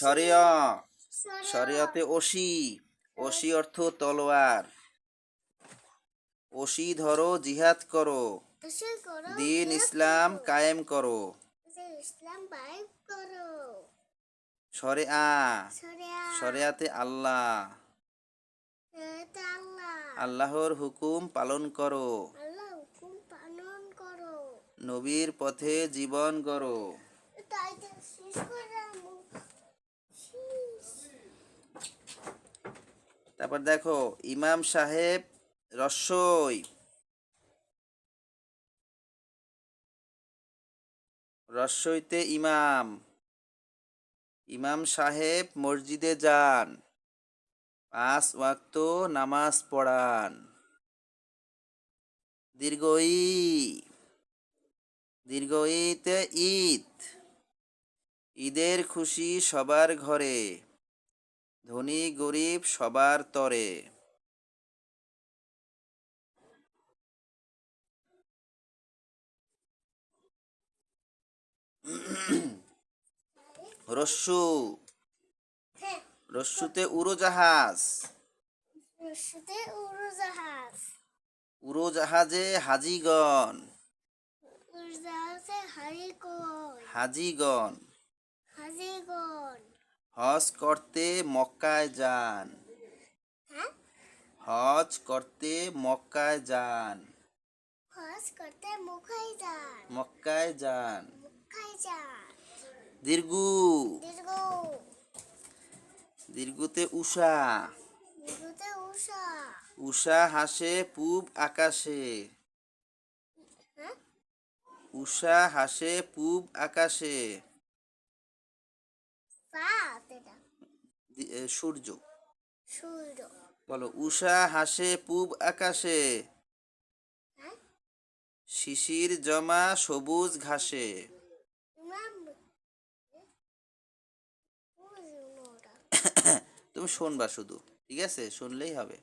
শরিয়া শরিয়া। Shariyate OC. OC অর্থ তলোয়ার। ওসি ধরো জিহাদ করো। দিন ইসলাম কায়েম করো। করো। শরিয়া শরিয়াতে আল্লাহ। আল্লাহর হুকুম পালন করো। আল্লাহ হুকুম পালন করো। নবীর পথে জীবন গড়ো তাই তো শেষ করে আমু শেষ তারপর দেখো, ইমাম সাহেব রসই। রসইতে ইমাম। ইমাম সাহেব মসজিদে যান। পাঁচ ওয়াক্ত নামাজ পড়ান। দীর্ঘ দীর্ঘ ঈদ। ঈদের খুশি সবার ঘরে। ধনী গরিব সবার তরে। রস্যু। রস্যুতে উড়োজাহাজ। উড়োজাহাজ। উড়োজাহাজে হাজিগণ। উড়োজাহাজে হাজিগণ। হাজিগন হজ করতে মক্কায় যান। হ্যাঁ? হজ করতে মক্কায় যান। খরচ করতে মুখাই যান। মক্কায় যান। মুখাই যান। দীর্ঘু। দীর্ঘ। দীর্ঘতে উষা। দীর্ঘতে উষা। উষা হাসে পূব আকাশে। হ্যাঁ? উষা হাসে পূব আকাশে। সাত সূর্য। সূর্য। বলো উষা হাসে পূব আকাশে। হ্যাঁ? শিশির জমা সবুজ ঘাসে। তুমি শুনবা শুধু ঠিক আছে? শুনলেই হবে।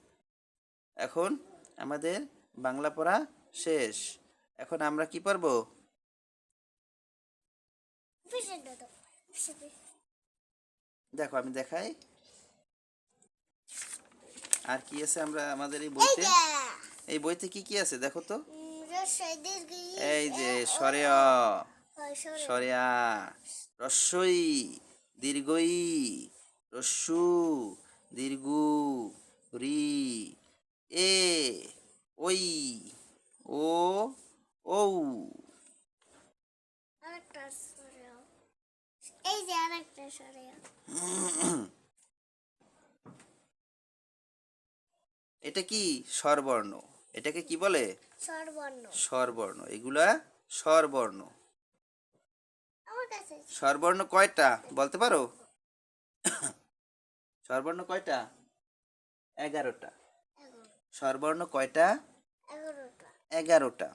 এখন আমাদের বাংলা পড়া শেষ। এখন আমরা কি পারব দেখো আমি দেখাই। আর কি আছে আমরা আমাদের এই বইতে? এই বইতে কি কি আছে দেখো তো? এই যে। সরিয়া। রস্যই দীর্ঘই। রস্যু দীর্ঘু রি। এ ওই। ও ঔ আরেকটা সরেও। এই যে আরেকটা সরেও। এটা কি স্বরবর্ণ? এটাকে কি বলে? স্বরবর্ণ। স্বরবর্ণ। এগুলা স্বরবর্ণ। স্বরবর্ণ কয়টা? বলতে পারো? স্বরবর্ণ কয়টা? এগারোটা। স্বরবর্ণ কয়টা? এগারোটা।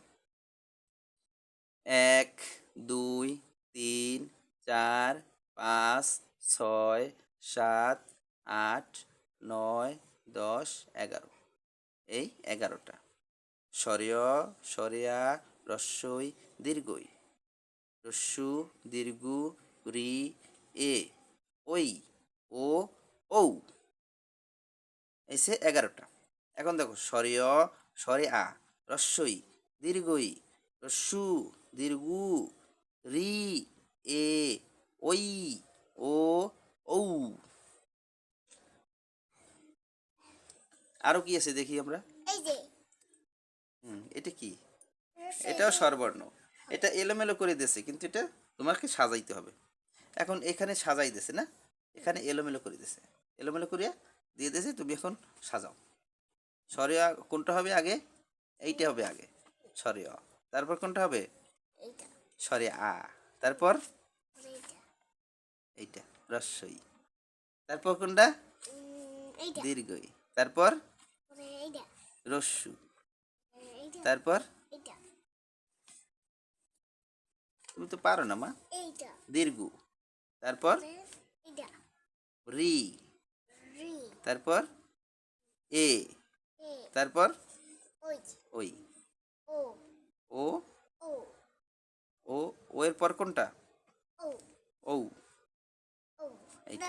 এক দুই তিন চার পাঁচ, ছয়, সাত, আট, নয়, দশ, এগারো। এই এগারোটা। সরিয়, সরিয়া, রস্যই, দীর্ঘই। রস্যু, দীর্ঘ, রি, এ ওই ও, ঔ। এসে এগারোটা। এখন দেখো, সরিয় সরে আ রস্যই, দীর্ঘই। রস্যু, দীর্ঘু, রি, এ ওই ও ঔ। আরও কি আছে দেখি আমরা? হুম এটা কি? এটাও স্বরবর্ণ। এটা এলোমেলো করে দিয়েছে কিন্তু এটা তোমাকে সাজাইতে হবে। এখন এখানে সাজাই দিয়েছে না? এখানে এলোমেলো করে দিয়েছে। এলোমেলো করিয়া দিয়ে দিয়েছে তুমি এখন সাজাও। সরিয়া কোনটা হবে আগে? এইটা হবে আগে। সরিয়া তারপর কোনটা হবে? সরে আ। তারপর? এইটা রস্যই তারপর কোনটা? দীর্ঘই। তারপর? রস্যু তারপর? তুমি তো পারো না মা। দীর্ঘ। তারপর? রি। রি। তারপর? এ। তারপর? ওই। ওই। ও। ও। ও। ও। ও এর পর কোনটা? ও ঔ ও এইটা। দাঁড়া দাঁড়া দাঁড়া এটা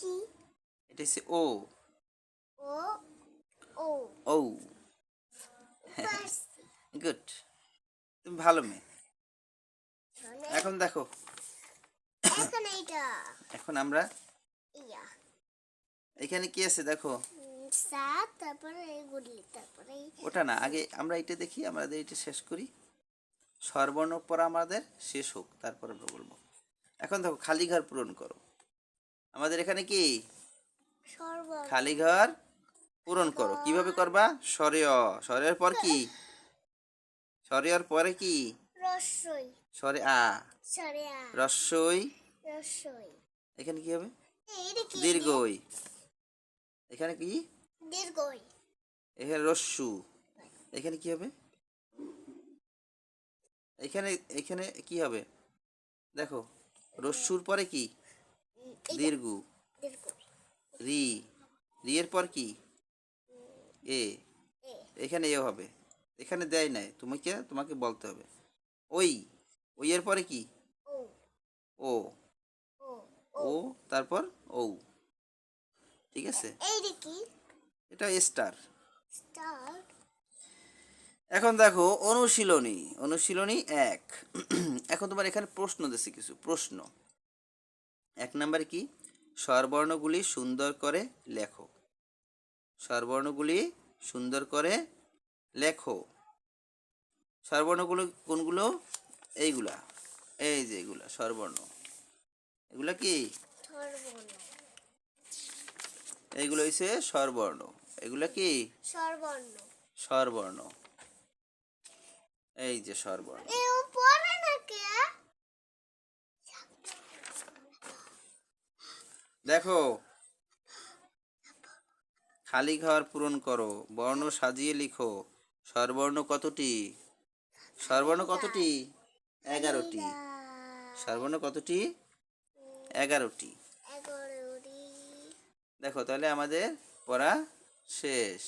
কি এটা হচ্ছে ও ও ও পারছি গুড তুমি ভালো মেয়ে। এখন দেখো। এখন এইটা। এখন আমরা ইয়া। এখানে কি আছে দেখো? সাত তারপরে ওটা না আগে আমরা এটা দেখি আমাদের এটা শেষ করি। স্বরবর্ণ পর আমাদের শেষ হোক তারপরে আমরা বলব। এখন দেখো খালি ঘর পূরণ করো। আমাদের এখানে কি? খালি ঘর পূরণ করো। কীভাবে করবা? সরেয়। সরের পর কি? সরেয়র পরে কি? সরে আ। রস্যই এখানে কি হবে? দীর্ঘই। এখানে কি? দীর্ঘই। এখানে রস্যু। এখানে কি হবে? এখানে এখানে কি হবে? দেখো রস্যুর পরে কি? দীর্ঘ। রি রি। এর পর কি? এ। এখানে এ হবে। এখানে দেয় নাই। তোমাকে তোমাকে বলতে হবে। ওই। ওই এর পরে কি? ও। ও। তারপর ও ঠিক আছে? এটা স্টার। এখন দেখো অনুশীলনী। অনুশীলনী এক। এখন তোমার এখানে প্রশ্ন দিচ্ছে কিছু প্রশ্ন। এক নম্বরে কি? স্বরবর্ণগুলি সুন্দর করে লেখো। স্বরবর্ণগুলি সুন্দর করে লেখো। স্বরবর্ণগুলো কোনগুলো? এইগুলা। এই যে এগুলা স্বরবর্ণ। এগুলা কি? এইগুলো হচ্ছে স্বরবর্ণ। এগুলা কি? স্বরবর্ণ। স্বরবর্ণ। এই যে স্বরবর্ণ এ ও পড়ে না কে দেখো। খালি ঘর পূরণ করো বর্ণ সাজিয়ে লিখো। সর্বর্ণ কতটি? সর্বর্ণ কতটি? এগারোটি। সর্বর্ণ কতটি? এগারোটি। এগারোটি। দেখো তাহলে আমাদের পড়া শেষ।